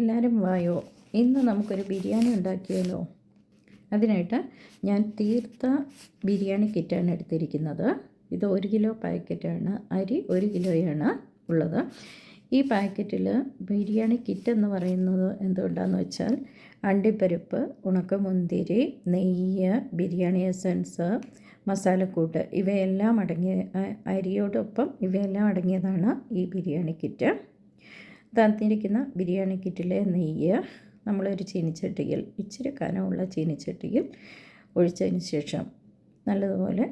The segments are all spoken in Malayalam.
എല്ലാവരും വായോ. ഇന്ന് നമുക്കൊരു ബിരിയാണി ഉണ്ടാക്കിയാലോ അതിനായിട്ട് ഞാൻ തീർത്ത ബിരിയാണി കിറ്റാണ് എടുത്തിരിക്കുന്നത്. ഇത് ഒരു കിലോ പാക്കറ്റാണ്. അരി ഒരു കിലോയാണ് ഉള്ളത്. ഈ പാക്കറ്റിൽ ബിരിയാണി കിറ്റ് എന്ന് പറയുന്നത് എന്തുകൊണ്ടാണെന്ന് വെച്ചാൽ അണ്ടിപ്പരിപ്പ് ഉണക്കമുന്തിരി നെയ്യ് ബിരിയാണി എസൻസ് മസാലക്കൂട്ട് ഇവയെല്ലാം അടങ്ങിയ അരിയോടൊപ്പം ഇവയെല്ലാം അടങ്ങിയതാണ് ഈ ബിരിയാണി കിറ്റ്. തന്നിരിക്കുന്ന ബിരിയാണി കിറ്റിലെ നെയ്യ് നമ്മളൊരു ചീനിച്ചട്ടിയിൽ ഇച്ചിരി കനമുള്ള ചീനിച്ചട്ടിയിൽ ഒഴിച്ചതിന് ശേഷം നല്ലതുപോലെ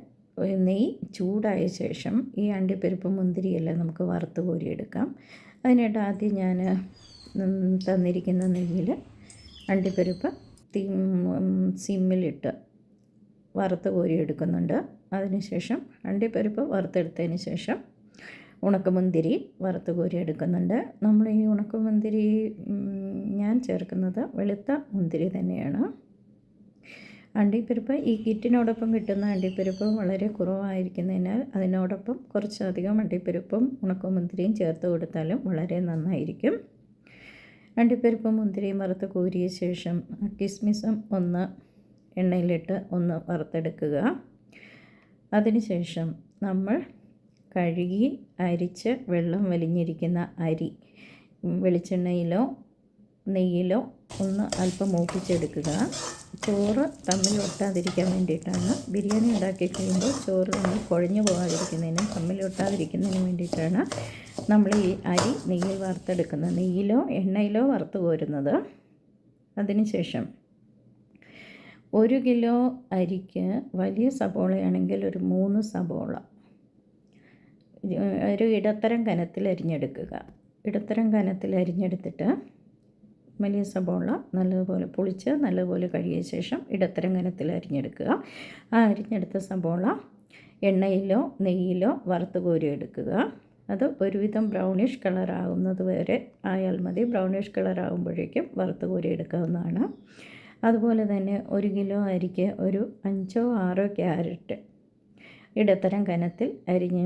നെയ്യ് ചൂടായ ശേഷം ഈ അണ്ടിപ്പരിപ്പ് മുന്തിരിയെല്ലാം നമുക്ക് വറുത്ത് കോരിയെടുക്കാം. അതിനായിട്ട് ആദ്യം ഞാൻ തന്നിരിക്കുന്ന നെയ്യിൽ അണ്ടിപ്പരിപ്പ് സിമ്മിലിട്ട് വറുത്ത് കോരിയെടുക്കുന്നുണ്ട്. അതിനുശേഷം അണ്ടിപ്പരിപ്പ് വറുത്തെടുത്തതിന് ശേഷം ഉണക്കമുന്തിരി വറുത്ത് കോരി എടുക്കുന്നുണ്ട് നമ്മൾ ഈ ഉണക്കമുന്തിരി ഞാൻ ചേർക്കുന്നത് വെളുത്ത മുന്തിരി തന്നെയാണ്. അണ്ടിപ്പരിപ്പ് ഈ കിറ്റിനോടൊപ്പം കിട്ടുന്ന അണ്ടിപ്പരിപ്പ് വളരെ കുറവായിരിക്കുന്നതിനാൽ അതിനോടൊപ്പം കുറച്ചധികം അണ്ടിപ്പരിപ്പും ഉണക്കമുന്തിരിയും ചേർത്ത് കൊടുത്താലും വളരെ നന്നായിരിക്കും. അണ്ടിപ്പരിപ്പും മുന്തിരിയും വറുത്ത് കോരിയ ശേഷം കിസ്മിസും ഒന്ന് എണ്ണയിലിട്ട് ഒന്ന് വറുത്തെടുക്കുക. അതിനുശേഷം നമ്മൾ കഴുകി അരിച്ച് വെള്ളം വലിഞ്ഞിരിക്കുന്ന അരി വെളിച്ചെണ്ണയിലോ നെയ്യിലോ ഒന്ന് അല്പം മൂപ്പിച്ചെടുക്കുക. ചോറ് തമ്മിൽ ഒട്ടാതിരിക്കാൻ വേണ്ടിയിട്ടാണ്. ബിരിയാണി ഉണ്ടാക്കി കഴിയുമ്പോൾ ചോറ് തമ്മിൽ കുഴഞ്ഞു പോകാതിരിക്കുന്നതിനും തമ്മിൽ ഒട്ടാതിരിക്കുന്നതിനും വേണ്ടിയിട്ടാണ് നമ്മൾ ഈ അരി നെയ്യിൽ വറുത്തെടുക്കുന്നത്. നെയ്യിലോ എണ്ണയിലോ വറുത്ത് കോരുന്നത്. അതിനുശേഷം ഒരു കിലോ അരിക്ക് വലിയ സബോളയാണെങ്കിൽ ഒരു മൂന്ന് സബോള ഒരു ഇടത്തരം കനത്തിൽ അരിഞ്ഞെടുക്കുക. ഇടത്തരം കനത്തിൽ അരിഞ്ഞെടുത്തിട്ട് വലിയ സബോള നല്ലതുപോലെ പൊളിച്ച് നല്ലതുപോലെ കഴുകിയ ശേഷം ഇടത്തരം കനത്തിൽ അരിഞ്ഞെടുക്കുക. ആ അരിഞ്ഞെടുത്ത സബോള എണ്ണയിലോ നെയ്യിലോ വറുത്ത് കോരി എടുക്കുക. അത് ഒരുവിധം ബ്രൗണിഷ് കളറാകുന്നത് വരെ ആയാൽ മതി. ബ്രൗണിഷ് കളറാകുമ്പോഴേക്കും വറുത്ത് കോരി എടുക്കാവുന്നതാണ്. അതുപോലെ തന്നെ ഒരു കിലോ അരിക്ക് ഒരു അഞ്ചോ ആറോ ക്യാരറ്റ് ഇടത്തരം കനത്തിൽ അരിഞ്ഞ്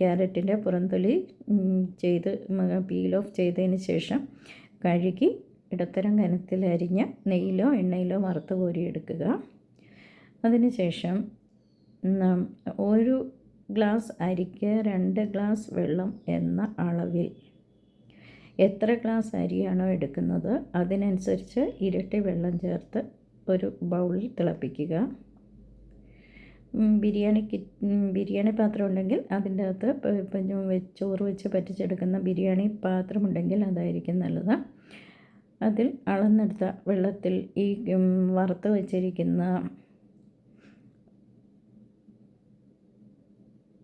ക്യാരറ്റിന്റെ പുറന്തൊലി ചെയ്ത് പീൽ ഓഫ് ചെയ്തതിന് ശേഷം കഴുകി ഇടത്തരം കനത്തിൽ അരിഞ്ഞ് നെയ്യിലോ എണ്ണയിലോ വറുത്ത് കോരിയെടുക്കുക. അതിനുശേഷം ഒരു ഗ്ലാസ് അരിക്ക് രണ്ട് ഗ്ലാസ് വെള്ളം എന്ന അളവിൽ എത്ര ഗ്ലാസ് അരിയാണോ എടുക്കുന്നത് അതിനനുസരിച്ച് ഇരട്ടി വെള്ളം ചേർത്ത് ഒരു ബൗളിൽ തിളപ്പിക്കുക. ബിരിയാണി ബിരിയാണി പാത്രം ഉണ്ടെങ്കിൽ അതിന്റെ അകത്ത് ചോറ് വെച്ച് പറ്റിച്ചെടുക്കുന്ന ബിരിയാണി പാത്രം ഉണ്ടെങ്കിൽ അതായിരിക്കും നല്ലത്. അതിൽ അളന്നെടുത്ത വെള്ളത്തിൽ ഈ വറുത്ത് വച്ചിരിക്കുന്ന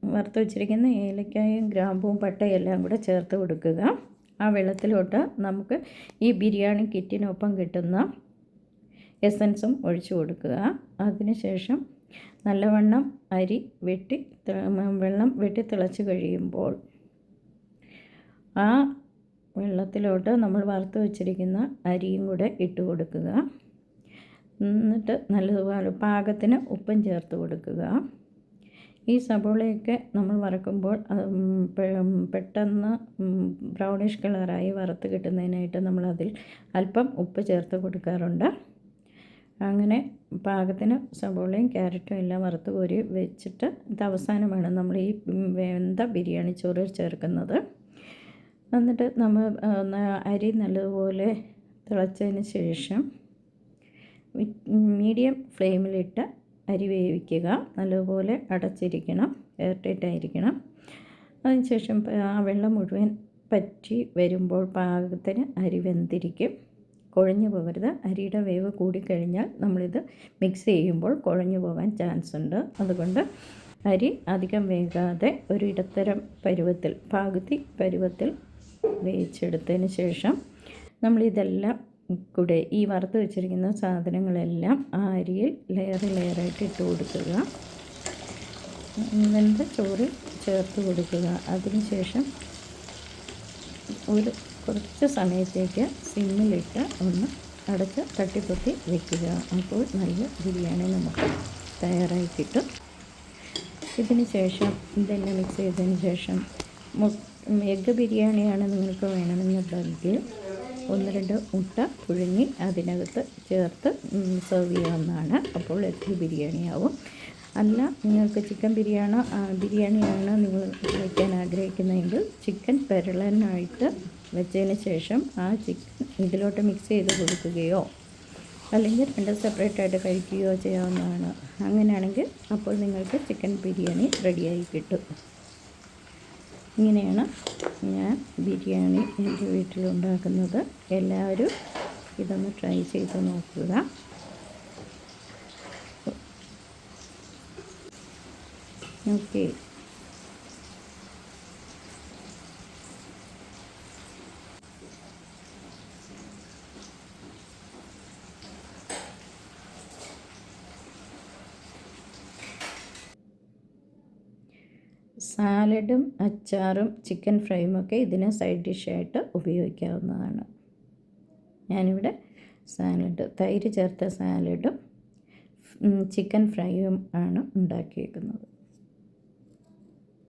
വറുത്ത് വച്ചിരിക്കുന്ന ഏലക്കായും ഗ്രാമ്പും പട്ടയും എല്ലാം കൂടെ ചേർത്ത് കൊടുക്കുക. ആ വെള്ളത്തിലോട്ട് നമുക്ക് ഈ ബിരിയാണി കിറ്റിനൊപ്പം കിട്ടുന്ന എസൻസും ഒഴിച്ചു കൊടുക്കുക. അതിനുശേഷം നല്ലവണ്ണം അരി വെട്ടി വെള്ളം വെട്ടി തിളച്ച് കഴിയുമ്പോൾ ആ വെള്ളത്തിലോട്ട് നമ്മൾ വറുത്ത് വെച്ചിരിക്കുന്ന അരിയും കൂടെ ഇട്ട് കൊടുക്കുക. എന്നിട്ട് നല്ലതുപോലെ പാകത്തിന് ഉപ്പും ചേർത്ത് കൊടുക്കുക. ഈ സബോളയൊക്കെ നമ്മൾ വറക്കുമ്പോൾ പെട്ടെന്ന് ബ്രൗണിഷ് കളറായി വറുത്ത് കിട്ടുന്നതിനായിട്ട് നമ്മളതിൽ അല്പം ഉപ്പ് ചേർത്ത് കൊടുക്കാറുണ്ട്. അങ്ങനെ പാകത്തിന് സബോളയും ക്യാരറ്റും എല്ലാം വറുത്ത് കോരി വെച്ചിട്ട് ഇത് അവസാനമാണ് നമ്മൾ ഈ വെന്ത ബിരിയാണി ചോറ് ചേർക്കുന്നത്. എന്നിട്ട് നമ്മൾ അരി നല്ലതുപോലെ തിളച്ചതിന് ശേഷം മീഡിയം ഫ്ലെയിമിലിട്ട് അരി വേവിക്കുക. നല്ലതുപോലെ അടച്ചിരിക്കണം എയർ ടൈറ്റ് ആയിരിക്കണം അതിനുശേഷം ആ വെള്ളം മുഴുവൻ പറ്റി വരുമ്പോൾ പാകത്തിന് അരി വെന്തിരിക്കും. കുഴഞ്ഞു പോകരുത്. അരിയുടെ വേവ് കൂടിക്കഴിഞ്ഞാൽ നമ്മളിത് മിക്സ് ചെയ്യുമ്പോൾ കുഴഞ്ഞു പോകാൻ ചാൻസ് ഉണ്ട്. അതുകൊണ്ട് അരി അധികം വേകാതെ ഒരു ഇടത്തരം പരുവത്തിൽ പാകുതി പരുവത്തിൽ വേവിച്ചെടുത്തതിന് ശേഷം നമ്മളിതെല്ലാം കൂടെ ഈ വറുത്ത് വെച്ചിരിക്കുന്ന സാധനങ്ങളെല്ലാം ആ അരിയിൽ ലെയർ ലെയറായിട്ട് ഇട്ട് കൊടുക്കുക. എന്നിട്ട് ചോറ് ചേർത്ത് കൊടുക്കുക. അതിനുശേഷം ഒരു കുറച്ച് സമയത്തേക്ക് സിമ്മിലിട്ട് ഒന്ന് അടച്ച് തട്ടിപ്പൊത്തി വയ്ക്കുക അപ്പോൾ നല്ല ബിരിയാണി നമുക്ക് തയ്യാറായി കിട്ടും ഇതിന് ശേഷം ഇതെല്ലാം മിക്സ് ചെയ്തതിന് ശേഷം എഗ്ഗ് ബിരിയാണിയാണ് നിങ്ങൾക്ക് വേണമെന്നുണ്ടെങ്കിൽ ഒന്ന് രണ്ട് മുട്ട പുഴുങ്ങി അതിനകത്ത് ചേർത്ത് സെർവ് ചെയ്യാവുന്നതാണ്. അപ്പോൾ എഗ്ഗ് ബിരിയാണിയാവും. അല്ല നിങ്ങൾക്ക് ചിക്കൻ ബിരിയാണി ബിരിയാണിയാണ് നിങ്ങൾ വയ്ക്കാൻ ആഗ്രഹിക്കുന്നതെങ്കിൽ ചിക്കൻ പെരളനായിട്ട് വെച്ചതിന് ശേഷം ആ ചിക്കൻ ഇതിലോട്ട് മിക്സ് ചെയ്ത് കൊടുക്കുകയോ അല്ലെങ്കിൽ രണ്ട് സെപ്പറേറ്റ് ആയിട്ട് കഴിക്കുകയോ ചെയ്യാവുന്നതാണ്. അങ്ങനെയാണെങ്കിൽ അപ്പോൾ നിങ്ങൾക്ക് ചിക്കൻ ബിരിയാണി റെഡിയായി കിട്ടും. ഇങ്ങനെയാണ് ഞാൻ ബിരിയാണി എന്റെ വീട്ടിലുണ്ടാക്കുന്നത്. എല്ലാവരും ഇതൊന്ന് ട്രൈ ചെയ്ത് നോക്കുക. ഓക്കെ. സാലഡും അച്ചാറും ചിക്കൻ ഫ്രൈയും ഒക്കെ ഇതിന് സൈഡ് ഡിഷായിട്ട് ഉപയോഗിക്കാവുന്നതാണ്. ഞാനിവിടെ സാലഡ് തൈര് ചേർത്ത സാലഡും ചിക്കൻ ഫ്രൈയും ആണ് ഉണ്ടാക്കിയേക്കുന്നത്.